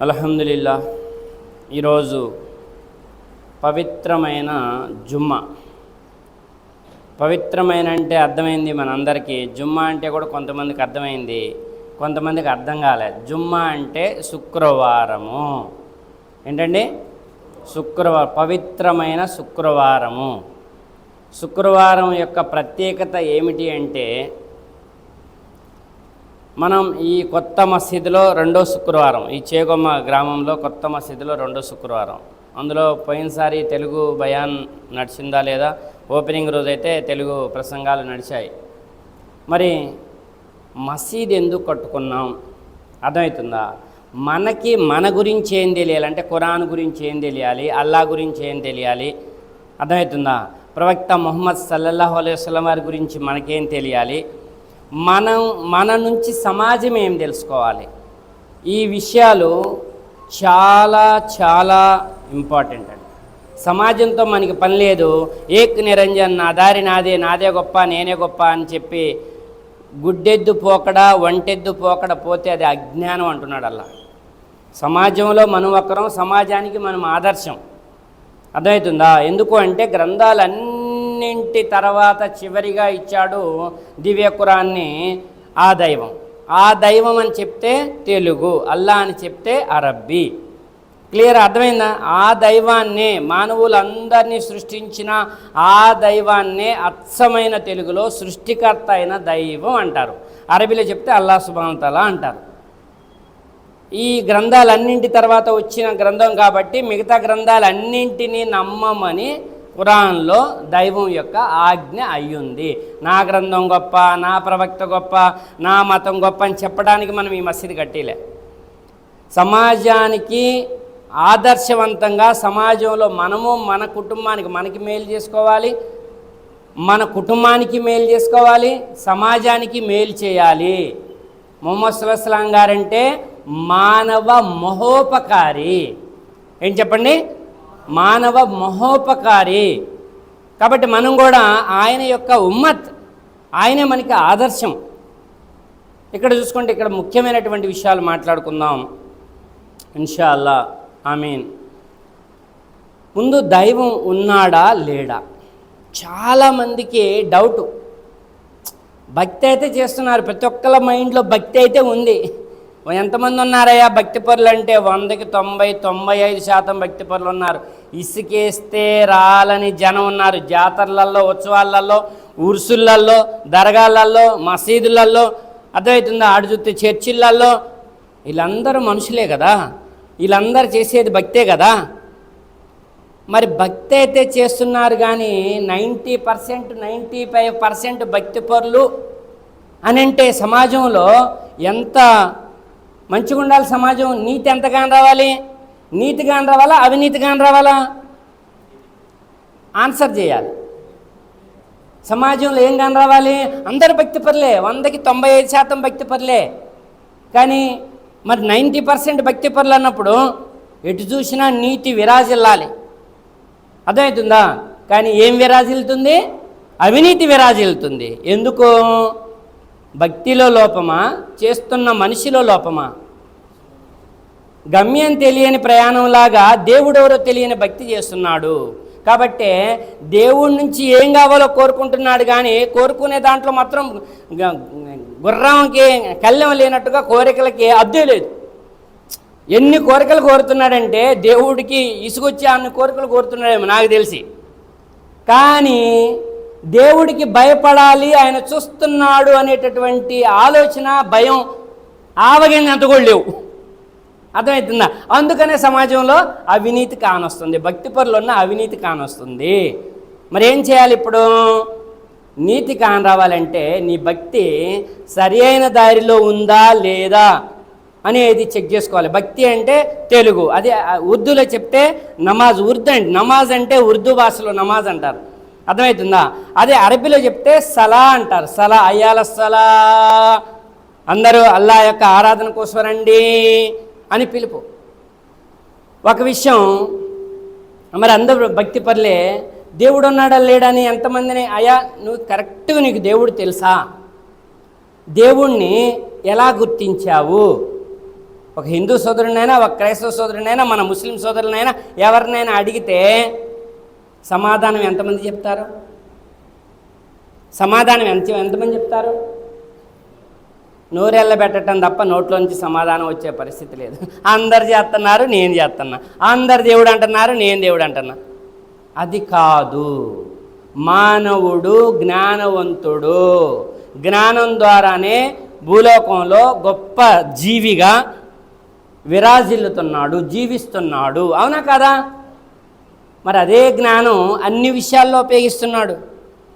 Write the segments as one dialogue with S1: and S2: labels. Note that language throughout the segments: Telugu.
S1: అలహందుల్లా ఈరోజు పవిత్రమైన జుమ్మ. పవిత్రమైన అంటే అర్థమైంది మనందరికీ. జుమ్మా అంటే కూడా కొంతమందికి అర్థమైంది. కొంతమందికి అర్థం కాలేదు జుమ్మా అంటే శుక్రవారము. ఏంటండి? శుక్రవారం పవిత్రమైన శుక్రవారము. శుక్రవారం యొక్క ప్రత్యేకత ఏమిటి అంటే మనం ఈ కొత్త మసీదులో రెండో శుక్రవారం ఈ చేగొమ్మ గ్రామంలో కొత్త మసీదులో రెండో శుక్రవారం. అందులో పోయినసారి తెలుగు భయాన్ నడిచిందా లేదా? ఓపెనింగ్ రోజైతే తెలుగు ప్రసంగాలు నడిచాయి. మరి మసీద్ ఎందుకు కట్టుకున్నాం? అర్థమవుతుందా? మనకి మన గురించి ఏం తెలియాలి? ఖురాన్ గురించి ఏం తెలియాలి? అల్లా గురించి ఏం తెలియాలి? అర్థమవుతుందా? ప్రవక్త మొహమ్మద్ సల్లల్లాహు అలైహి వసల్లం వారి గురించి మనకేం తెలియాలి? మనం మన నుంచి సమాజం ఏం తెలుసుకోవాలి? ఈ విషయాలు చాలా చాలా ఇంపార్టెంట్ అండి. సమాజంతో మనకి పని లేదు. ఏక్ నిరంజన్ నా దారి నాదే నాదే గొప్ప నేనే గొప్ప అని చెప్పి గుడ్డెద్దు పోకడ వంటెద్దు పోకడ పోతే అది అజ్ఞానం అంటున్నాడు అలా సమాజంలో మనం ఒకరం సమాజానికి మనం ఆదర్శం. అర్థమవుతుందా? ఎందుకు అంటే అన్నింటి తర్వాత చివరిగా ఇచ్చాడు దివ్యకురాన్ని ఆ దైవం. ఆ దైవం అని చెప్తే తెలుగు అల్లా అని చెప్తే అరబ్బీ. క్లియర్ అర్థమైందా? ఆ దైవాన్నే మానవులందరినీ సృష్టించిన ఆ దైవాన్నే అచ్చమైన తెలుగులో సృష్టికర్త అయిన దైవం అంటారు. అరబీలో చెప్తే అల్లా సుబానతలా అంటారు. ఈ గ్రంథాలన్నింటి తర్వాత వచ్చిన గ్రంథం కాబట్టి మిగతా గ్రంథాలన్నింటినీ నమ్మమని ఖురాన్లో దైవం యొక్క ఆజ్ఞ అయ్యుంది. నా గ్రంథం గొప్ప నా ప్రవక్త గొప్ప నా మతం గొప్ప అని చెప్పడానికి మనం ఈ మసీదు కట్టిలే. సమాజానికి ఆదర్శవంతంగా సమాజంలో మనము మన కుటుంబానికి మనకి మేలు చేసుకోవాలి మన కుటుంబానికి మేలు చేసుకోవాలి సమాజానికి మేలు చేయాలి. మొహమ్మద్ సుల్లాం గారంటే మానవ మహోపకారి. ఏం చెప్పండి? మానవ మహోపకారి. కాబట్టి మనం కూడా ఆయన యొక్క ఉమ్మత్ ఆయనే మనకి ఆదర్శం. ఇక్కడ చూసుకుంటే ఇక్కడ ముఖ్యమైనటువంటి విషయాలు మాట్లాడుకుందాం. ఇన్షాల్లా ఐ మీన్ ముందు దైవం ఉన్నాడా లేడా? చాలామందికి డౌటు భక్తి అయితే చేస్తున్నారు. ప్రతి ఒక్కళ్ళ మైండ్లో భక్తి అయితే ఉంది. ఎంతమంది ఉన్నారయ్యా భక్తి పరులు అంటే వందకి తొంభై తొంభై ఐదు శాతం భక్తి పరులు ఉన్నారు. ఇసుకేస్తే రాలని జనం ఉన్నారు. జాతరలలో ఉత్సవాలలో ఉరుసులల్లో దరగాలల్లో మసీదులలో అర్థమవుతుందా? ఆడు చూస్తే చర్చిలలో వీళ్ళందరూ మనుషులే కదా? వీళ్ళందరూ చేసేది భక్తే కదా? మరి భక్తి అయితే చేస్తున్నారు కానీ ninety percent ninety five percent భక్తి పరులు అని అంటే సమాజంలో ఎంత మంచిగా ఉండాలి సమాజం. నీతి ఎంతగాని రావాలి. నీతిగాని రావాలా? అవినీతిగాని రావాలా? ఆన్సర్ చేయాలి. సమాజంలో ఏం కాని రావాలి? అందరు భక్తి పర్లే. వందకి తొంభై ఐదు శాతం భక్తి పర్లే. కానీ మరి నైంటీ పర్సెంట్ భక్తి పరులు అన్నప్పుడు ఎటు చూసినా నీతి విరాజిల్లాలి. అర్థమవుతుందా? కానీ ఏం విరాజిల్లుతుంది? అవినీతి విరాజిల్లుతుంది. ఎందుకు? భక్తిలో లోపమా? చేస్తున్న మనిషిలో లోపమా? గమ్యం తెలియని ప్రయాణంలాగా దేవుడెవరో తెలియని భక్తి చేస్తున్నాడు. కాబట్టే దేవుడి నుంచి ఏం కావాలో కోరుకుంటున్నాడు కానీ కోరుకునే దాంట్లో మాత్రం గుర్రంకి కళ్ళెం లేనట్టుగా కోరికలకి అద్దే లేదు. ఎన్ని కోరికలు కోరుతున్నాడంటే దేవుడికి ఇసుకొచ్చి అన్ని కోరికలు కోరుతున్నాడేమో నాకు తెలిసి. కానీ దేవుడికి భయపడాలి ఆయన చూస్తున్నాడు అనేటటువంటి ఆలోచన భయం ఆవగింది అంత కూడా లేవు. అర్థమవుతుందా అందుకనే సమాజంలో అవినీతి కానొస్తుంది. భక్తి పరులు ఉన్న అవినీతి కానొస్తుంది. మరి ఏం చేయాలి ఇప్పుడు? నీతి కాని రావాలంటే నీ భక్తి సరి అయిన దారిలో ఉందా లేదా అనేది చెక్ చేసుకోవాలి. భక్తి అంటే తెలుగు. అదే ఉర్దూలో చెప్తే నమాజ్ ఉర్దూ అండి. నమాజ్ అంటే ఉర్దూ భాషలో నమాజ్ అంటారు. అర్థమవుతుందా? అదే అరబీలో చెప్తే సలా అంటారు. సలా అయ్యాల సలా. అందరూ అల్లా యొక్క ఆరాధన కోసం రండి అని పిలుపు. ఒక విషయం మరి అందరూ భక్తి పర్లే దేవుడు ఉన్నాడా లేడని ఎంతమందిని అయా నువ్వు కరెక్ట్గా నీకు దేవుడు తెలుసా? దేవుణ్ణి ఎలా గుర్తించావు? ఒక హిందూ సోదరునైనా ఒక క్రైస్తవ సోదరునైనా మన ముస్లిం సోదరులనైనా ఎవరినైనా అడిగితే సమాధానం ఎంతమంది చెప్తారు? సమాధానం ఎంత ఎంతమంది చెప్తారు? నోరెళ్ళ పెట్టడం తప్ప నోట్లోంచి సమాధానం వచ్చే పరిస్థితి లేదు. అందరు చేస్తున్నారు నేను చేస్తున్నా. అందరు దేవుడు అంటున్నారు నేను దేవుడు అంటున్నా. అది కాదు. మానవుడు జ్ఞానవంతుడు. జ్ఞానం ద్వారానే భూలోకంలో గొప్ప జీవిగా విరాజిల్లుతున్నాడు జీవిస్తున్నాడు. అవునా కదా? మరి అదే జ్ఞానం అన్ని విషయాల్లో ఉపయోగిస్తున్నాడు.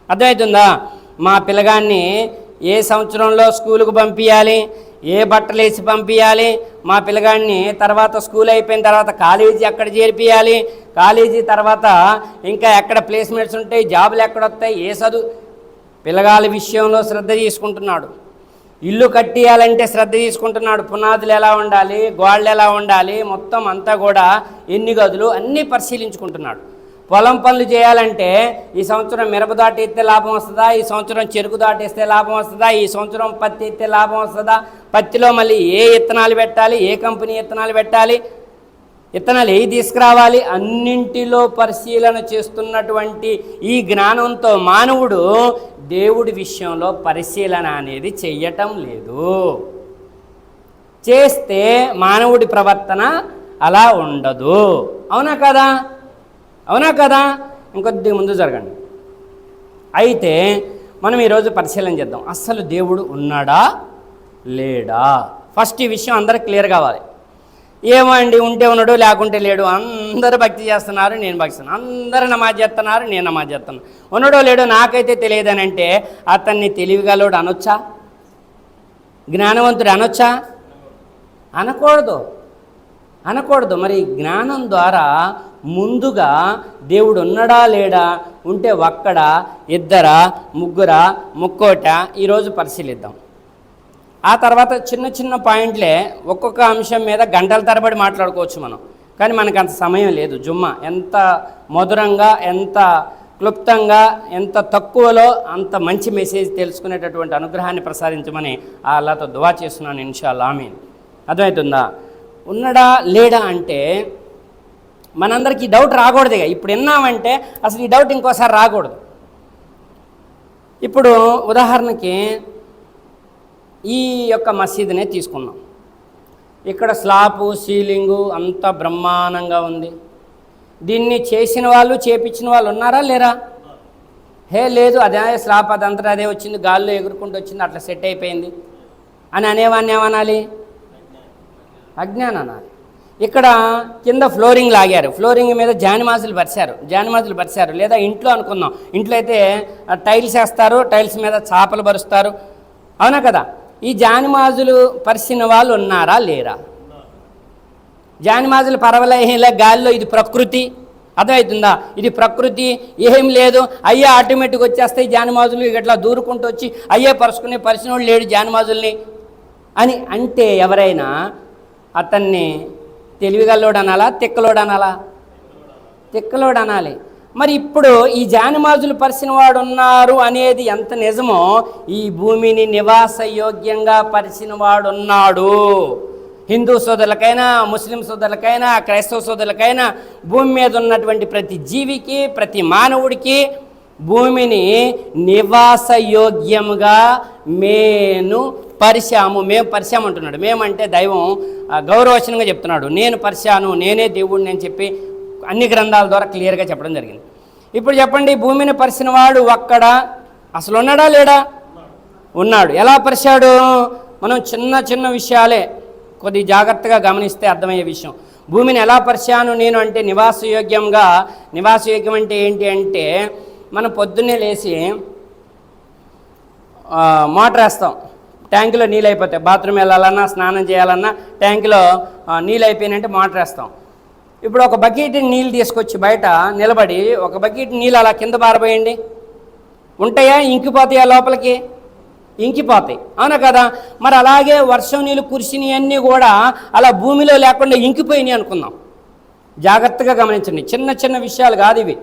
S1: అర్థమవుతుందా మా పిల్లగాన్ని ఏ సంవత్సరంలో స్కూలుకు పంపించాలి ఏ బట్టలు వేసి పంపించాలి మా పిల్లగాడిని తర్వాత స్కూల్ అయిపోయిన తర్వాత కాలేజీ ఎక్కడ చేర్పియాలి? కాలేజీ తర్వాత ఇంకా ఎక్కడ ప్లేస్మెంట్స్ ఉంటాయి? జాబులు ఎక్కడ వస్తాయి? ఏ చదువు? పిల్లగాళ్ళ విషయంలో శ్రద్ధ తీసుకుంటున్నాడు. ఇల్లు కట్టియాలంటే శ్రద్ధ తీసుకుంటున్నాడు. పునాదులు ఎలా ఉండాలి? గోడలు ఎలా ఉండాలి? మొత్తం అంతా కూడా ఎన్ని గదులు? అన్నీ పరిశీలించుకుంటున్నాడు. పొలం పనులు చేయాలంటే ఈ సంవత్సరం మిరప దాటి ఎత్తే లాభం వస్తుందా? ఈ సంవత్సరం చెరుకు దాటేస్తే లాభం వస్తుందా? ఈ సంవత్సరం పత్తి ఎత్తే లాభం వస్తుందా? పత్తిలో మళ్ళీ ఏ ఇత్తనాలు పెట్టాలి? ఏ కంపెనీ ఇత్తనాలు పెట్టాలి? ఇత్తనాలు ఏవి తీసుకురావాలి? అన్నింటిలో పరిశీలన చేస్తున్నటువంటి ఈ జ్ఞానంతో మానవుడు దేవుడి విషయంలో పరిశీలన అనేది చెయ్యటం లేదు. చేస్తే మానవుడి ప్రవర్తన అలా ఉండదు. అవునా కదా? అవునా కదా? ఇంకొద్ది ముందు జరగండి. అయితే మనం ఈరోజు పరిశీలన చేద్దాం. అస్సలు దేవుడు ఉన్నాడా? లేడా? ఫస్ట్ ఈ విషయం అందరికి క్లియర్ కావాలి. ఏమో అండి ఉంటే ఉన్నాడు లేకుంటే లేడు. అందరూ భక్తి చేస్తున్నారు నేను భక్తిస్తున్నాను అందరూ నమాజ్ చేస్తున్నారు నేను నమాజ్ చేస్తున్నాను ఉన్నాడో లేడో నాకైతే తెలియదని అంటే అతన్ని తెలివిగలడు అనొచ్చా? జ్ఞానవంతుడు అనొచ్చా? అనకూడదు. అనకూడదు. మరి జ్ఞానం ద్వారా ముందుగా దేవుడు ఉన్నాడా లేడా? ఉంటే ఒక్కడ ఇద్దరా ముగ్గురా ముక్కోట ఈరోజు పరిశీలిద్దాం. ఆ తర్వాత చిన్న చిన్న పాయింట్లే ఒక్కొక్క అంశం మీద గంటల తరబడి మాట్లాడుకోవచ్చు మనం. కానీ మనకు అంత సమయం లేదు. జుమ్మా ఎంత మధురంగా ఎంత క్లుప్తంగా ఎంత తక్కువలో అంత మంచి మెసేజ్ తెలుసుకునేటటువంటి అనుగ్రహాన్ని ప్రసాదించమని ఆ అల్లాతో దువా చేస్తున్నాను ఇన్షాల్లా ఆమీన్. అర్థమవుతుందా? ఉన్నడా లేడా అంటే మనందరికీ డౌట్ రాకూడదు. ఇప్పుడు విన్నామంటే అసలు ఈ డౌట్ ఇంకోసారి రాకూడదు. ఇప్పుడు ఉదాహరణకి ఈ యొక్క మసీదునే తీసుకున్నాం. ఇక్కడ స్లాపు సీలింగు అంత బ్రహ్మాండంగా ఉంది. దీన్ని చేసిన వాళ్ళు చేపించిన వాళ్ళు ఉన్నారా లేరా? హే లేదు అదే స్లాప్ అదంతా అదే వచ్చింది గాల్లో ఎగురుకుంటూ వచ్చింది అట్లా సెట్ అయిపోయింది అని అనేవాన్ని ఏమనాలి? అజ్ఞానం అనాలి. ఇక్కడ కింద ఫ్లోరింగ్ లాగారు. ఫ్లోరింగ్ మీద జానిమాజులు పరిచారు జానిమాజులు పరిచారు లేదా ఇంట్లో అనుకుందాం. ఇంట్లో అయితే టైల్స్ వేస్తారు టైల్స్ మీద చాపలు పరుస్తారు అవునా కదా? ఈ జానిమాజులు పరిచిన వాళ్ళు ఉన్నారా లేరా? జానిమాజులు పర్వాలేలా గాలిలో ఇది ప్రకృతి. అర్థమవుతుందా? ఇది ప్రకృతి ఏం లేదు. అయ్యే ఆటోమేటిక్ వచ్చేస్తాయి జానిమాజులు ఇట్లా దూరుకుంటూ వచ్చి అయ్యే పరుచుకునే పరిచినోడు లేడు జానిమాజుల్ని అని అంటే ఎవరైనా అతన్ని తెలివిగల్లోడు అనాలా తిక్కలోడు అనాలా తిక్కలోడు అనాలి మరి ఇప్పుడు ఈ జానిమాజులు పరిచిన వాడు ఉన్నారు అనేది ఎంత నిజమో ఈ భూమిని నివాస యోగ్యంగా పరిచిన వాడు ఉన్నాడు. హిందూ సోదరులకైనా ముస్లిం సోదరులకైనా క్రైస్తవ సోదరులకైనా భూమి మీద ఉన్నటువంటి ప్రతి జీవికి ప్రతి మానవుడికి భూమిని నివాస యోగ్యముగా మేను పరిశాము మేము పరిశాము అంటున్నాడు. మేమంటే దైవం గౌరవచనంగా చెప్తున్నాడు. నేను పరిశాను నేనే దేవుడిని అని చెప్పి అన్ని గ్రంథాల ద్వారా క్లియర్గా చెప్పడం జరిగింది. ఇప్పుడు చెప్పండి భూమిని పరిచిన వాడు ఒక్కడ? అసలు ఉన్నాడా లేడా? ఉన్నాడు. ఎలా పరిచాడు మనం చిన్న చిన్న విషయాలే కొద్ది జాగ్రత్తగా గమనిస్తే అర్థమయ్యే విషయం. భూమిని ఎలా పరిచాను నేను అంటే నివాసయోగ్యంగా? నివాసయోగ్యం అంటే ఏంటి అంటే మనం పొద్దున్నే లేచి మోటార్ వేస్తాం. ట్యాంకులో నీళ్ళు అయిపోతాయి. బాత్రూమ్ వెళ్ళాలన్నా స్నానం చేయాలన్నా ట్యాంకులో నీళ్ళు అయిపోయినంటే మోటార్ వేస్తాం. ఇప్పుడు ఒక బకెట్ నీళ్ళు తీసుకొచ్చి బయట నిలబడి ఒక బకెట్ నీళ్ళు అలా కింద పారబోయండి. ఉంటాయా? ఇంకిపోతాయా లోపలికి? ఇంకిపోతాయి. అవునా కదా? మరి అలాగే వర్షం నీళ్ళు కురిసినవన్నీ కూడా అలా భూమిలో లేకుండా ఇంకిపోయినాయి అనుకుందాం. జాగ్రత్తగా గమనించండి. చిన్న చిన్న విషయాలు కాదు ఇవి.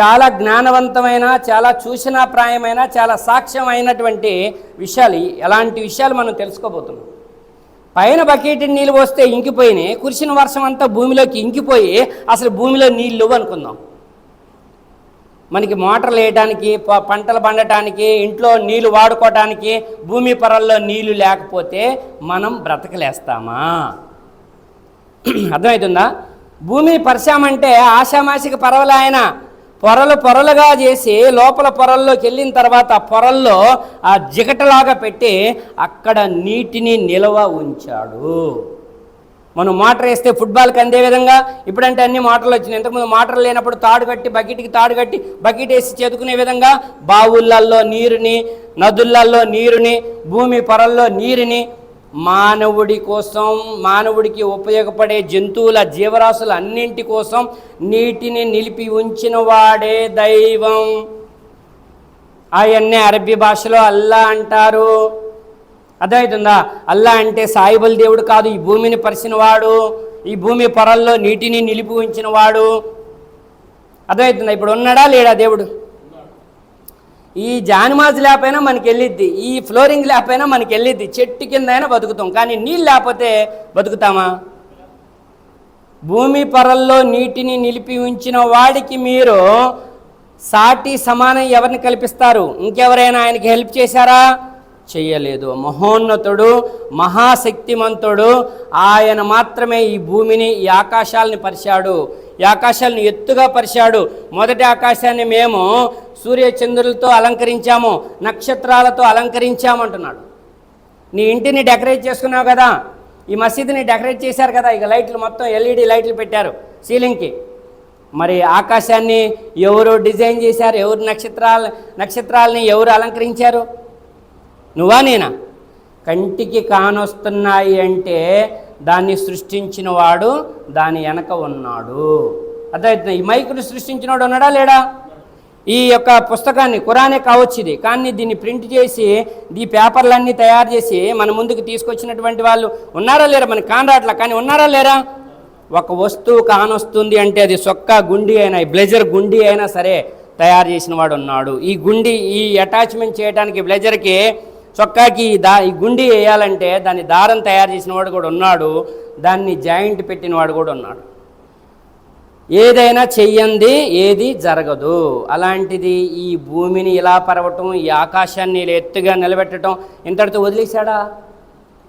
S1: చాలా జ్ఞానవంతమైన చాలా చూసినా ప్రాయమైన చాలా సాక్ష్యం అయినటువంటి విషయాలు. ఎలాంటి విషయాలు మనం తెలుసుకోబోతున్నాం? పైన బకెట్ నీళ్ళు పోస్తే ఇంకిపోయినాయి కురిసిన వర్షం అంతా భూమిలోకి ఇంకిపోయి అసలు భూమిలో నీళ్ళు అనుకుందాం. మనకి మోటార్లు వేయడానికి ప- పంటలు పండటానికి ఇంట్లో నీళ్ళు వాడుకోవటానికి భూమి పొరల్లో నీళ్ళు లేకపోతే మనం బ్రతకలేస్తామా? అర్థమవుతుందా భూమి పరిశామంటే ఆషామాసిక పర్వలే ఆయన పొరలు పొరలుగా చేసి లోపల పొరల్లోకి వెళ్ళిన తర్వాత ఆ పొరల్లో ఆ జిగటలాగా పెట్టి అక్కడ నీటిని నిల్వ ఉంచాడు. మనం మోటార్ వేస్తే ఫుట్బాల్కి అందే విధంగా? ఇప్పుడంటే అన్ని మోటార్లు వచ్చినాయి. ఇంతకుముందు మోటార్ లేనప్పుడు తాడు కట్టి బకెట్కి తాడు కట్టి బకెట్ వేసి చేతుకునే విధంగా? బావులల్లో నీరుని నదులల్లో నీరుని భూమి పొరల్లో నీరుని మానవుడి కోసం మానవుడికి ఉపయోగపడే జంతువుల జీవరాశుల అన్నింటి కోసం నీటిని నిలిపి ఉంచిన వాడే దైవం. ఆయన్నే అరబ్బీ భాషలో అల్లా అంటారు. అర్థమవుతుందా? అల్లా అంటే సాయిబల్ దేవుడు కాదు ఈ భూమిని పరిచిన వాడు. ఈ భూమి పొరల్లో నీటిని నిలిపి ఉంచిన వాడు. అర్థమవుతుందా? ఇప్పుడు ఉన్నాడా లేడా దేవుడు? ఈ జానిమాజ్ లేకపోయినా మనకి వెళ్ళిద్ది ఈ ఫ్లోరింగ్ లేకపోయినా మనకి వెళ్ళిద్ది చెట్టు కింద అయినా బతుకుతాం. కానీ నీళ్ళు లేకపోతే బతుకుతామా? భూమి పొరల్లో నీటిని నిలిపి ఉంచిన వాడికి మీరు సాటి సమానం ఎవరిని కల్పిస్తారు? ఇంకెవరైనా ఆయనకి హెల్ప్ చేశారా? చేయలేదు మహోన్నతుడు మహాశక్తిమంతుడు ఆయన మాత్రమే ఈ భూమిని ఈ ఆకాశాలని పరిచాడు. ఈ ఆకాశాలను ఎత్తుగా పరిచాడు. మొదటి ఆకాశాన్ని మేము సూర్యచంద్రులతో అలంకరించాము నక్షత్రాలతో అలంకరించామంటున్నాడు నీ ఇంటిని డెకరేట్ చేసుకున్నావు కదా ఈ మసీదుని డెకరేట్ చేశారు కదా ఇక లైట్లు మొత్తం ఎల్ఈడి లైట్లు పెట్టారు సీలింగ్కి. మరి ఆకాశాన్ని ఎవరు డిజైన్ చేశారు ఎవరు నక్షత్రాలు నక్షత్రాలని ఎవరు అలంకరించారు? నువ్వా నేనా? కంటికి కానొస్తున్నాయి అంటే దాన్ని సృష్టించిన వాడు దాని వెనక ఉన్నాడు. అర్థమవుతుంది ఈ మైకును సృష్టించినవాడు ఉన్నాడా లేడా? ఈ యొక్క పుస్తకాన్ని కురానే కావచ్చు ఇది. కానీ దీన్ని ప్రింట్ చేసి ఈ పేపర్లన్నీ తయారు చేసి మన ముందుకు తీసుకొచ్చినటువంటి వాళ్ళు ఉన్నారా లేరా? మనకి కానరాట్లా కానీ ఉన్నారా లేరా? ఒక వస్తువు కానొస్తుంది అంటే అది సొక్క గుండి అయినా ఈ బ్లెజర్ గుండి అయినా సరే తయారు చేసిన వాడు ఉన్నాడు. ఈ గుండి ఈ అటాచ్మెంట్ చేయడానికి బ్లెజర్కి చొక్కాకి దా ఈ గుండి వేయాలంటే దాని దారం తయారు చేసిన వాడు కూడా ఉన్నాడు. దాన్ని జాయింట్ పెట్టిన వాడు కూడా ఉన్నాడు. ఏదైనా చెయ్యంది ఏది జరగదు. అలాంటిది ఈ భూమిని ఇలా పరవటం ఈ ఆకాశాన్ని ఎత్తుగా నిలబెట్టడం ఇంతటితో వదిలేశాడా?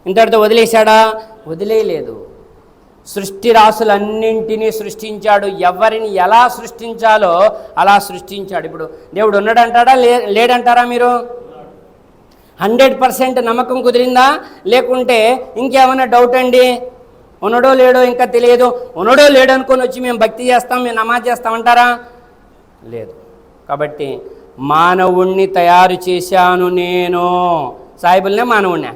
S1: ఇంతటితో వదిలేశాడా? వదిలేయలేదు. సృష్టి రాసులన్నింటినీ సృష్టించాడు. ఎవరిని ఎలా సృష్టించాలో అలా సృష్టించాడు. ఇప్పుడు దేవుడు ఉన్నాడంటాడా? లే లేడంటారా మీరు? హండ్రెడ్ పర్సెంట్ నమ్మకం కుదిరిందా? లేకుంటే ఇంకేమైనా డౌట్ అండి? ఉన్నడో లేడో ఇంకా తెలియదు. ఉన్నడో లేడో అనుకొని వచ్చి మేము భక్తి చేస్తాం మేము నమాజ్ చేస్తామంటారా లేదు. కాబట్టి మానవుణ్ణి తయారు చేశాను నేను. సాయిబుల్నే మానవుణ్ణే?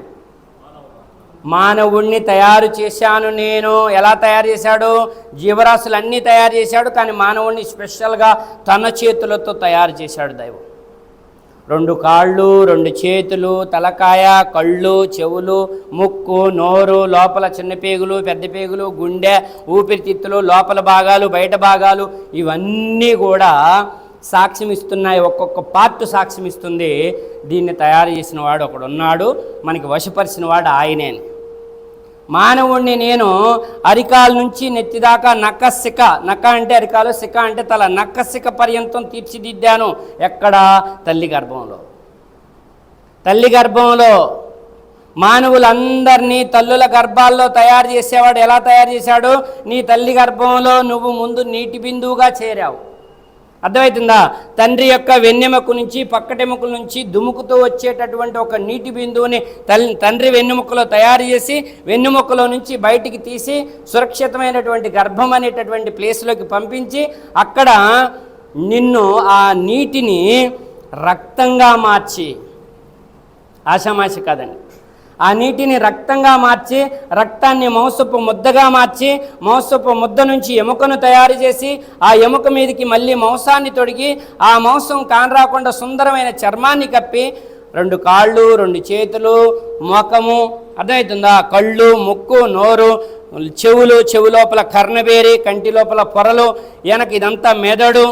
S1: మానవుణ్ణి తయారు చేశాను నేను. ఎలా తయారు చేశాడు? జీవరాశులన్నీ తయారు చేశాడు కానీ మానవుణ్ణి స్పెషల్గా తన చేతులతో తయారు చేశాడు దైవం. రెండు కాళ్ళు రెండు చేతులు తలకాయ కళ్ళు చెవులు ముక్కు నోరు లోపల చిన్న పేగులు పెద్ద పేగులు గుండె ఊపిరితిత్తులు లోపల భాగాలు బయట భాగాలు ఇవన్నీ కూడా సాక్ష్యమిస్తున్నాయి. ఒక్కొక్క పార్ట్ సాక్ష్యమిస్తుంది. దీన్ని తయారు చేసిన వాడు ఒకడున్నాడు. మనకి వశపరిచిన వాడు ఆయనే అని. మానవుణ్ణి నేను అరికాల నుంచి నెత్తిదాకా నక్కసిక నక్క అంటే అరికాలు సిక అంటే తల. నక్కసిక పర్యంతం తీర్చిదిద్దాను ఎక్కడా? తల్లి గర్భంలో. తల్లి గర్భంలో మానవులందరినీ తల్లుల గర్భాల్లో తయారు చేసేవాడు ఎలా తయారు చేశాడు? నీ తల్లి గర్భంలో నువ్వు ముందు నీటి బిందువుగా చేరావు. అర్థమవుతుందా? తండ్రి యొక్క వెన్నెముక నుంచి పక్కటెముకల నుంచి దుముకుతూ వచ్చేటటువంటి ఒక నీటి బిందువుని తండ్రి వెన్నెముకలో తయారు చేసి వెన్నెముకలో నుంచి బయటికి తీసి సురక్షితమైనటువంటి గర్భం అనేటటువంటి ప్లేస్లోకి పంపించి అక్కడ నిన్ను ఆ నీటిని రక్తంగా మార్చి. ఆషామాషి కాదండి. ఆ నీటిని రక్తంగా మార్చి రక్తాన్ని మౌసపు ముద్దగా మార్చి మౌసపు ముద్ద నుంచి ఎముకను తయారు చేసి ఆ ఎముక మీదకి మళ్ళీ మాంసాన్ని తొడిగి ఆ మాంసం కానరాకుండా సుందరమైన చర్మాన్ని కప్పి రెండు కాళ్ళు రెండు చేతులు ముఖము అర్థమవుతుందా? కళ్ళు ముక్కు నోరు చెవులు చెవు లోపల కర్ణబేరి కంటి లోపల పొరలు వెనక ఇదంతా మెదడు.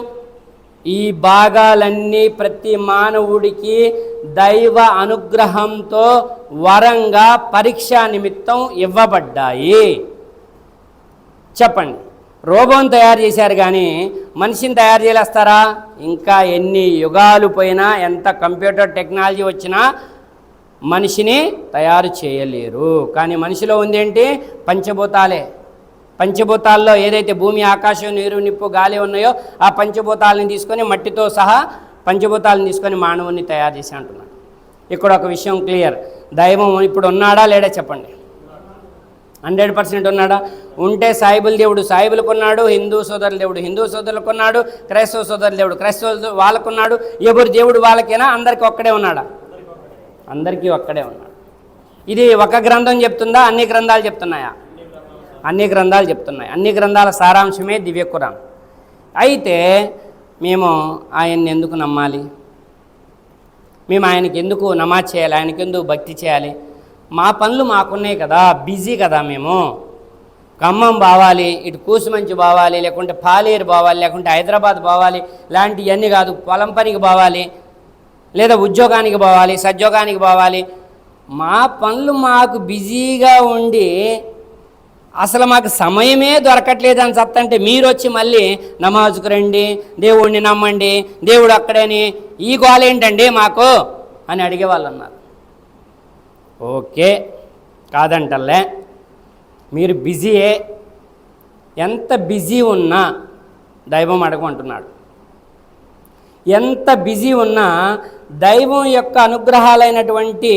S1: ఈ భాగాలన్నీ ప్రతి మానవుడికి దైవ అనుగ్రహంతో వరంగా పరీక్ష నిమిత్తం ఇవ్వబడ్డాయి. చెప్పండి. రోబోని తయారు చేశారు కానీ మనిషిని తయారు చేయలేస్తారా? ఇంకా ఎన్ని యుగాలు పోయినా ఎంత కంప్యూటర్ టెక్నాలజీ వచ్చినా మనిషిని తయారు చేయలేరు. కానీ మనిషిలో ఉందేంటి? పంచభూతాలే. పంచభూతాల్లో ఏదైతే భూమి ఆకాశం నీరు నిప్పు గాలి ఉన్నాయో ఆ పంచభూతాలను తీసుకొని మట్టితో సహా పంచభూతాలను తీసుకొని మానవుని తయారు చేసి అంటున్నాడు. ఇక్కడ ఒక విషయం క్లియర్. దైవం ఇప్పుడు ఉన్నాడా లేడా చెప్పండి. హండ్రెడ్ పర్సెంట్ ఉన్నాడా? ఉంటే సాయిబుల్ దేవుడు సాయిబులకున్నాడు హిందూ సోదరుల దేవుడు హిందూ సోదరులకున్నాడు క్రైస్తవ సోదరుల దేవుడు క్రైస్తవ వాళ్ళకున్నాడు ఎవరు దేవుడు వాళ్ళకేనా? అందరికీ ఒక్కడే ఉన్నాడా? అందరికీ ఒక్కడే ఉన్నాడు. ఇది ఒక గ్రంథం చెప్తుందా? అన్ని గ్రంథాలు చెప్తున్నాయా? అన్ని గ్రంథాలు చెప్తున్నాయి. అన్ని గ్రంథాల సారాంశమే దివ్య ఖురాన్. అయితే మేము ఆయన్ని ఎందుకు నమ్మాలి? మేము ఆయనకి ఎందుకు నమాజ్ చేయాలి? ఆయనకి ఎందుకు భక్తి చేయాలి? మా పనులు మాకున్నాయి కదా బిజీ కదా మేము. ఖమ్మం బావాలి ఇటు కూసుమంచి బావాలి లేకుంటే పాలేరు బావాలి లేకుంటే హైదరాబాద్ బావాలి లాంటివన్నీ కాదు పొలం పనికి బావాలి లేదా ఉద్యోగానికి పోవాలి సద్యోగానికి పోవాలి మా పనులు మాకు బిజీగా ఉండి అసలు మాకు సమయమే దొరకట్లేదు అని చెప్తంటే మీరు వచ్చి మళ్ళీ నమాజుకు రండి దేవుణ్ణి నమ్మండి దేవుడు అక్కడని ఈ గోల ఏంటండి మాకు అని అడిగేవాళ్ళు అన్నారు ఓకే కాదంటల్లే. మీరు బిజీయే ఎంత బిజీ ఉన్నా దైవం అడగమంటున్నాడు. ఎంత బిజీ ఉన్నా దైవం యొక్క అనుగ్రహాలైనటువంటి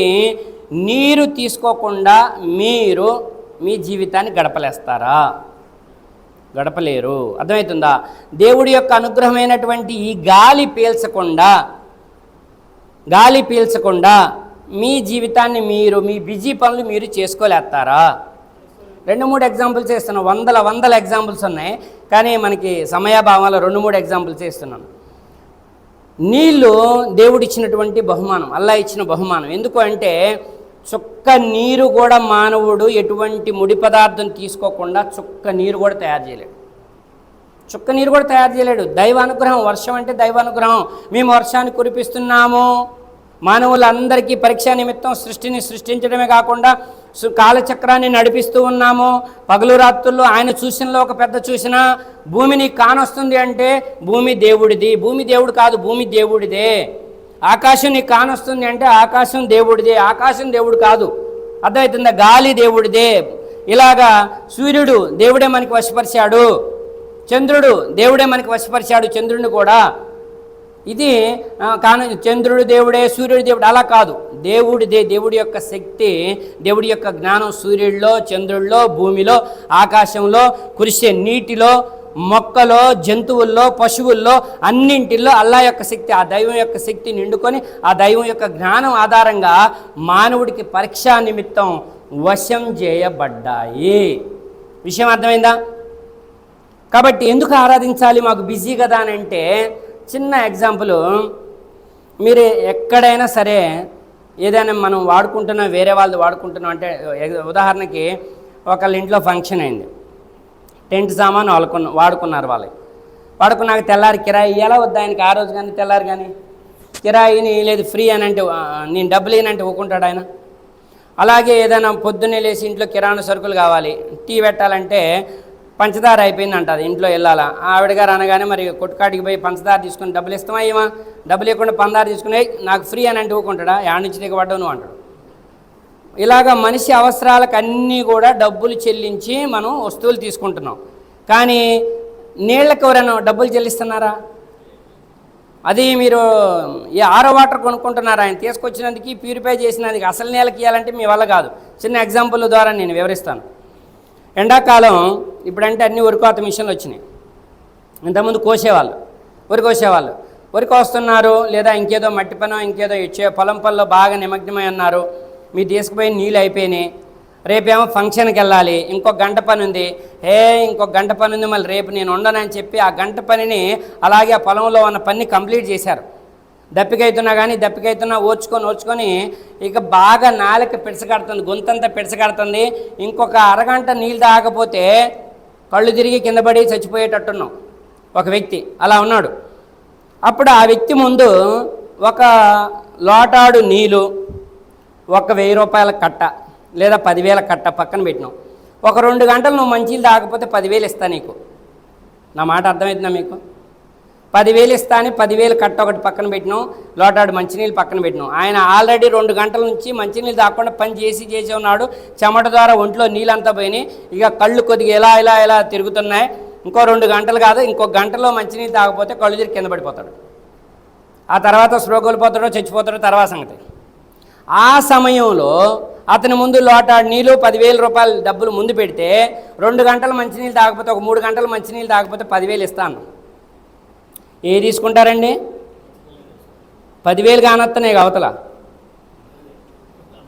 S1: నీరు తీసుకోకుండా మీరు మీ జీవితాన్ని గడపలేస్తారా? గడపలేరు. అర్థమవుతుందా? దేవుడి యొక్క అనుగ్రహమైనటువంటి ఈ గాలి పీల్చకుండా గాలి పీల్చకుండా మీ జీవితాన్ని మీరు మీ బిజీ పనులు మీరు చేసుకోలేస్తారా? రెండు మూడు ఎగ్జాంపుల్స్ ఇస్తున్నాను వందల వందల ఎగ్జాంపుల్స్ ఉన్నాయి. కానీ మనకి సమయాభావంలో రెండు మూడు ఎగ్జాంపుల్స్ ఇస్తున్నాను నీళ్ళు దేవుడిచ్చినటువంటి బహుమానం అల్లా ఇచ్చిన బహుమానం. ఎందుకు అంటే చుక్క నీరు కూడా మానవుడు ఎటువంటి ముడి పదార్థం తీసుకోకుండా చుక్క నీరు కూడా తయారు చేయలేడు. చుక్క నీరు కూడా తయారు చేయలేడు. దైవ అనుగ్రహం వర్షం అంటే దైవ అనుగ్రహం. మేము వర్షాన్ని కురిపిస్తున్నాము. మానవులందరికీ పరీక్ష నిమిత్తం సృష్టిని సృష్టించడమే కాకుండా కాలచక్రాన్ని నడిపిస్తూ ఉన్నాము. పగలు రాత్రుల్లో ఆయన చూసినలో ఒక పెద్ద చూసిన భూమిని కానొస్తుంది అంటే భూమి దేవుడిది. భూమి దేవుడు కాదు భూమి దేవుడిదే. ఆకాశం నీకు కానొస్తుంది అంటే ఆకాశం దేవుడిదే. ఆకాశం దేవుడు కాదు. అర్థమవుతుందా? గాలి దేవుడిదే. ఇలాగా సూర్యుడు దేవుడే మనకి వశపరిచాడు. చంద్రుడు దేవుడే మనకి వశపరిచాడు చంద్రుడిని కూడా. ఇది కాను కాన చంద్రుడు దేవుడే సూర్యుడు దేవుడు అలా కాదు. దేవుడిదే. దేవుడి యొక్క శక్తి దేవుడి యొక్క జ్ఞానం సూర్యుడిలో చంద్రుడిలో భూమిలో ఆకాశంలో కురిసే నీటిలో మొక్కలో జంతువుల్లో పశువుల్లో అన్నింటిలో అల్లా యొక్క శక్తి ఆ దైవం యొక్క శక్తి నిండుకొని ఆ దైవం యొక్క జ్ఞానం ఆధారంగా మానవుడికి పరీక్షా నిమిత్తం వశం చేయబడ్డాయి. విషయం అర్థమైందా? కాబట్టి ఎందుకు ఆరాధించాలి? మాకు బిజీ కదా అని అంటే చిన్న ఎగ్జాంపుల్ మీరు ఎక్కడైనా సరే ఏదైనా మనం వాడుకుంటున్నాం వేరే వాళ్ళది వాడుకుంటున్నాం అంటే ఉదాహరణకి ఒకళ్ళ ఇంట్లో ఫంక్షన్ అయింది. టెంట్ సామాన్ వాడుకున్న వాడుకున్నారు వాళ్ళు. వాడుకున్నాక తెల్లారి కిరాయి ఎలా వద్దా ఆయనకి? ఆ రోజు కానీ తెల్లారి కానీ? కిరాయిని లేదు ఫ్రీ అని అంటే నేను డబ్బులు ఏనంటే ఊకుంటాడు ఆయన? అలాగే ఏదైనా పొద్దున్నే లేచి ఇంట్లో కిరాణా సరుకులు కావాలి టీ పెట్టాలంటే పంచదార అయిపోయింది అంటది ఇంట్లో వెళ్ళాలా ఆవిడ గారు అనగానే మరి కొట్టుకాటికి పోయి పంచదార తీసుకుని డబ్బులు ఇస్తామా ఏమా? డబ్బులు ఇవ్వకుండా పందారు తీసుకుని నాకు ఫ్రీ అని అంటే ఊకుంటాడా? యాడ్ నుంచి దిగబడ్డావు నువ్వు అంటాడు. ఇలాగ మనిషి అవసరాలకు అన్నీ కూడా డబ్బులు చెల్లించి మనం వస్తువులు తీసుకుంటున్నాం. కానీ నీళ్ళకి ఎవరైనా డబ్బులు చెల్లిస్తున్నారా? అది మీరు ఈ ఆరో వాటర్ కొనుక్కుంటున్నారు ఆయన తీసుకొచ్చినందుకు ప్యూరిఫై చేసినందుకు అసలు నీళ్ళకి ఇవ్వాలంటే మీ వల్ల కాదు. చిన్న ఎగ్జాంపుల్ ద్వారా నేను వివరిస్తాను. ఎండాకాలం ఇప్పుడంటే అన్ని ఉరికోత మిషన్లు వచ్చినాయి. ఇంతకుముందు కోసేవాళ్ళు వరి కోసేవాళ్ళు వరి కోస్తున్నారు లేదా ఇంకేదో మట్టి పనో ఇంకేదో ఇచ్చే పొలం పనిలో బాగా నిమగ్నమై ఉన్నారు. మీరు తీసుకుపోయి నీళ్ళు అయిపోయినాయి. రేపేమో ఫంక్షన్కి వెళ్ళాలి. ఇంకో గంట పని ఉంది. ఏ ఇంకో గంట పని ఉంది. మళ్ళీ రేపు నేను ఉండనని చెప్పి ఆ గంట పనిని అలాగే ఆ పొలంలో ఉన్న పని కంప్లీట్ చేశారు. దప్పికైతున్నా కానీ దప్పికైతున్నా ఓర్చుకొని ఓర్చుకొని ఇక బాగా నాలుక పిడసగడుతుంది. గొంతంతా పిడసగడుతుంది. ఇంకొక అరగంట నీళ్ళు తాగకపోతే కళ్ళు తిరిగి కింద పడి చచ్చిపోయేటట్టున్నాం. ఒక వ్యక్తి అలా ఉన్నాడు. అప్పుడు ఆ వ్యక్తి ముందు ఒక లోటాడు నీళ్ళు ఒక వెయ్యి రూపాయల కట్ట లేదా పదివేల కట్ట పక్కన పెట్టినాం ఒక రెండు గంటలు నువ్వు మంచిలు తాగకపోతే పదివేలు ఇస్తా నీకు. నా మాట అర్థమవుతుందా మీకు? పదివేలు ఇస్తా అని పదివేలు కట్ట ఒకటి పక్కన పెట్టినాం లోటాడు మంచినీళ్ళు పక్కన పెట్టినాం ఆయన ఆల్రెడీ రెండు గంటల నుంచి మంచినీళ్ళు తాగకుండా పని చేసి చేసి ఉన్నాడు. చెమట ద్వారా ఒంట్లో నీళ్ళంతా పోయినాయి. ఇక కళ్ళు కొద్దిగా ఎలా ఇలా ఇలా తిరుగుతున్నాయి. ఇంకో రెండు గంటలు కాదు ఇంకో గంటలో మంచినీళ్ళు తాగకపోతే కళ్ళు తిరిగి కింద పడిపోతాడు. ఆ తర్వాత స్పృహ కోల్పోతాడో చచ్చిపోతాడో తర్వాత సంగతి. ఆ సమయంలో అతని ముందు లోటాడు. నీళ్ళు పదివేల రూపాయలు డబ్బులు ముందు పెడితే రెండు గంటలు మంచినీళ్ళు తాగకపోతే ఒక మూడు గంటలు మంచినీళ్ళు తాగకపోతే పదివేలు ఇస్తాను ఏ తీసుకుంటారండి? పదివేలు కానొస్తున్నాయి అవతల.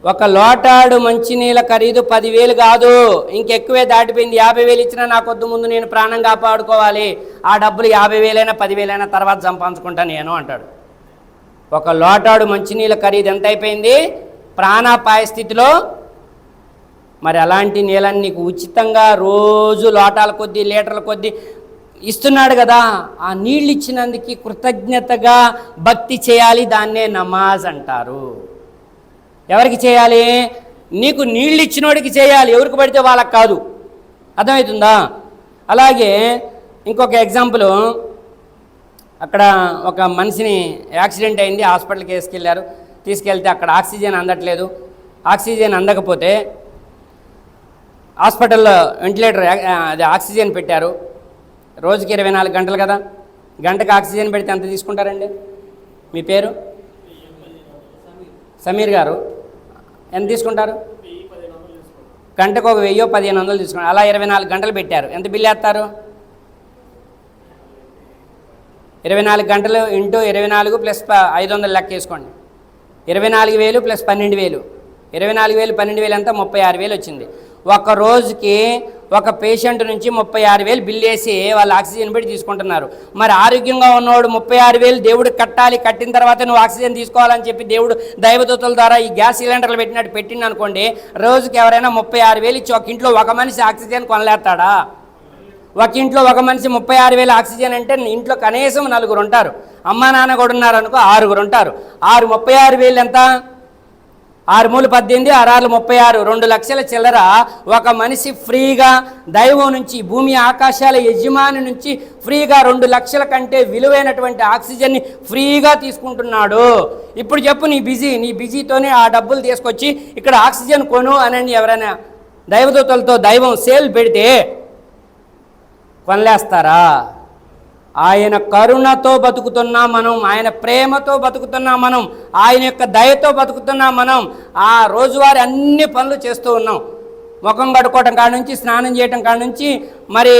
S1: ఒక లోటాడు మంచినీళ్ళ ఖరీదు పదివేలు కాదు. ఇంకెక్కువే దాటిపోయింది. యాభై వేలు ఇచ్చినా నాకొద్దు ముందు నేను ప్రాణం కాపాడుకోవాలి. ఆ డబ్బులు యాభై వేలైనా పదివేలైనా తర్వాత సంపాదించుకుంటా నేను అంటాడు. ఒక లోటాడు మంచినీళ్ళ ఖరీదు ఎంత అయిపోయింది ప్రాణాపాయ స్థితిలో. మరి అలాంటి నీళ్ళని నీకు ఉచితంగా రోజు లోటాల కొద్దీ లీటర్ల కొద్దీ ఇస్తున్నాడు కదా. ఆ నీళ్ళు ఇచ్చినందుకు కృతజ్ఞతగా భక్తి చేయాలి దాన్నే నమాజ్ అంటారు. ఎవరికి చేయాలి? నీకు నీళ్ళు ఇచ్చినోడికి చేయాలి. ఎవరికి పడితే వాళ్ళకి కాదు. అర్థమవుతుందా? అలాగే ఇంకొక ఎగ్జాంపుల్. అక్కడ ఒక మనిషిని యాక్సిడెంట్ అయింది హాస్పిటల్కి వేసుకెళ్ళారు. తీసుకెళ్తే అక్కడ ఆక్సిజన్ అందట్లేదు. ఆక్సిజన్ అందకపోతే హాస్పిటల్లో వెంటిలేటర్ అది ఆక్సిజన్ పెట్టారు. రోజుకి ఇరవై నాలుగు గంటలు కదా. గంటకు ఆక్సిజన్ పెడితే ఎంత తీసుకుంటారండి? మీ పేరు? సమీర్ గారు. ఎంత తీసుకుంటారు? గంటకు ఒక వెయ్యో పదిహేను వందలు తీసుకుంటారు. అలా ఇరవై నాలుగు గంటలు పెట్టారు. ఎంత బిల్లు వేస్తారు? ఇరవై నాలుగు గంటలు ఇంటూ ఇరవై నాలుగు ప్లస్ ప- ఐదు వందలు లెక్క వేసుకోండి ఇరవై నాలుగు వేలు ప్లస్ పన్నెండు వేలు. ఇరవై నాలుగు వేలు పన్నెండు వేలు అంతా ముప్పై ఆరు వేలు వచ్చింది. ఒక రోజుకి ఒక పేషెంట్ నుంచి ముప్పై ఆరు వేలు బిల్ వేసి వాళ్ళు ఆక్సిజన్ పెట్టి తీసుకుంటున్నారు. మరి ఆరోగ్యంగా ఉన్నవాడు ముప్పై ఆరు వేలు దేవుడు కట్టాలి కట్టిన తర్వాత నువ్వు ఆక్సిజన్ తీసుకోవాలని చెప్పి దేవుడు దైవదూతల ద్వారా ఈ గ్యాస్ సిలిండర్లు పెట్టినట్టు పెట్టిండు అనుకోండి రోజుకి ఎవరైనా ముప్పై ఆరు వేలు ఇచ్చి ఒక ఇంట్లో ఒక మనిషి ఆక్సిజన్ కొనలేస్తాడా? ఒక ఇంట్లో ఒక మనిషి ముప్పై ఆరు వేల ఆక్సిజన్ అంటే ఇంట్లో కనీసం నలుగురు ఉంటారు. అమ్మా నాన్న కూడా ఉన్నారు అనుకో ఆరుగురు ఉంటారు. ఆరు ముప్పై ఆరు వేలు ఎంత? ఆరు మూలు పద్దెనిమిది ఆరు ముప్పై ఆరు. రెండు లక్షల చిల్లర ఒక మనిషి ఫ్రీగా దైవం నుంచి భూమి ఆకాశాల యజమాని నుంచి ఫ్రీగా రెండు లక్షల కంటే విలువైనటువంటి ఆక్సిజన్ని ఫ్రీగా తీసుకుంటున్నాడు. ఇప్పుడు చెప్పు నీ బిజీ నీ బిజీతోనే ఆ డబ్బులు తీసుకొచ్చి ఇక్కడ ఆక్సిజన్ కొను అని ఎవరైనా దైవదూతలతో దైవం సేల్ పెడితే కొనలేస్తారా ఆయన కరుణతో బతుకుతున్నా మనం ఆయన ప్రేమతో బతుకుతున్నా మనం ఆయన యొక్క దయతో బతుకుతున్నా మనం ఆ రోజువారి అన్ని పనులు చేస్తూ ఉన్నాం. ముఖం కడుక్కోవటం కాడ నుంచి స్నానం చేయటం కాడ నుంచి మరి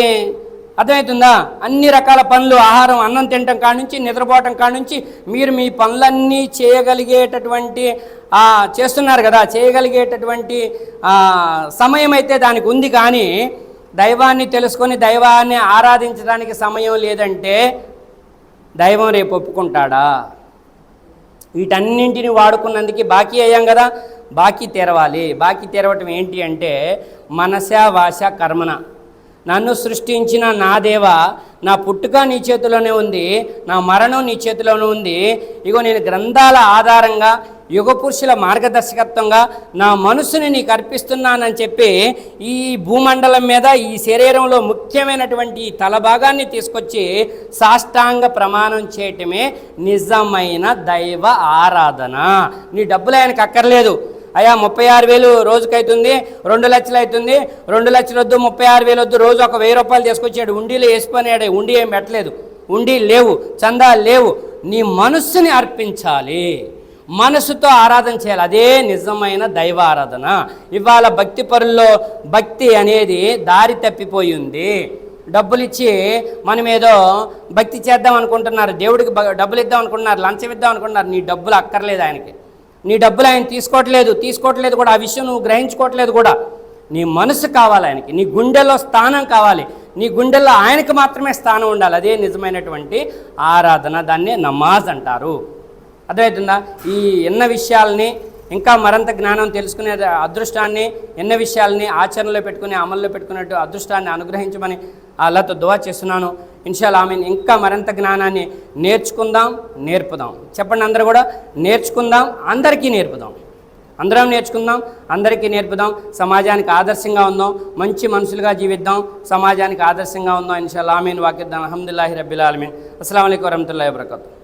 S1: అర్థమవుతుందా? అన్ని రకాల పనులు ఆహారం అన్నం తినటం కాడ నుంచి నిద్రపోవటం కాడ నుంచి మీరు మీ పనులన్నీ చేయగలిగేటటువంటి చేస్తున్నారు కదా చేయగలిగేటటువంటి సమయం అయితే దానికి ఉంది కానీ దైవాన్ని తెలుసుకొని దైవాన్ని ఆరాధించడానికి సమయం లేదంటే దైవం రేపు ఒప్పుకుంటాడా? వీటన్నింటిని వాడుకున్నందుకు బాకీ అయ్యాం కదా. బాకీ తెరవాలి. బాకీ తెరవటం ఏంటి అంటే మనస వాస కర్మన. నన్ను సృష్టించిన నా దేవ నా పుట్టుక నీ చేతిలోనే ఉంది నా మరణం నీ చేతిలోనే ఉంది. ఇగో నేను గ్రంథాల ఆధారంగా యుగ పురుషుల మార్గదర్శకత్వంగా నా మనసుని నీకు అర్పిస్తున్నానని చెప్పి ఈ భూమండలం మీద ఈ శరీరంలో ముఖ్యమైనటువంటి తలభాగాన్ని తల భాగాన్ని తీసుకొచ్చి సాష్టాంగ ప్రమాణం చేయటమే నిజమైన దైవ ఆరాధన. నీ డబ్బులు ఆయనకు అక్కర్లేదు. అయ్యా ముప్పై ఆరు వేలు రోజుకైతుంది రెండు లక్షలు అవుతుంది రెండు లక్షలు వద్దు ముప్పై ఆరు వేలు వద్దు రోజు ఒక వెయ్యి రూపాయలు తీసుకొచ్చాడు ఉండిలో వేసుకున్నాడు ఉండి ఏం పెట్టలేదు. ఉండి లేవు చందా లేవు. నీ మనస్సుని అర్పించాలి. మనసుతో ఆరాధన చేయాలి. అదే నిజమైన దైవ ఆరాధన ఇవాళ భక్తి పరుల్లో భక్తి అనేది దారి తప్పిపోయింది డబ్బులు ఇచ్చి మనం ఏదో భక్తి చేద్దాం అనుకుంటున్నారు. దేవుడికి డబ్బులు ఇద్దాం అనుకుంటున్నారు. లంచం ఇద్దాం అనుకుంటున్నారు. నీ డబ్బులు అక్కర్లేదు ఆయనకి. నీ డబ్బులు ఆయన తీసుకోవట్లేదు. తీసుకోవట్లేదు కూడా. ఆ విషయం నువ్వు గ్రహించుకోవట్లేదు కూడా. నీ మనసు కావాలి ఆయనకి. నీ గుండెలో స్థానం కావాలి. నీ గుండెల్లో ఆయనకి మాత్రమే స్థానం ఉండాలి. అదే నిజమైనటువంటి ఆరాధన. దాన్నే నమాజ్ అంటారు. అర్థమవుతుందా? ఈ ఎన్న విషయాల్ని ఇంకా మరింత జ్ఞానం తెలుసుకునే అదృష్టాన్ని ఎన్న విషయాల్ని ఆచరణలో పెట్టుకుని అమల్లో పెట్టుకున్నట్టు అదృష్టాన్ని అనుగ్రహించమని అల్లతో దువా చేస్తున్నాను. ఇన్షాల్ ఆమీన్. ఇంకా మరింత జ్ఞానాన్ని నేర్చుకుందాం నేర్పుదాం. చెప్పండి అందరూ కూడా నేర్చుకుందాం అందరికీ నేర్పుదాం. అందరం నేర్చుకుందాం అందరికీ నేర్పుదాం. సమాజానికి ఆదర్శంగా ఉందాం మంచి మనుషులుగా జీవిద్దాం సమాజానికి ఆదర్శంగా ఉందాం ఇన్షాల్ ఆమీన్. వాకిద్దాం అహమ్దుల్లాహి రబ్బిల్ ఆలమీన్. అస్సలం అయికం వరహతుల్లా వబర్కతు.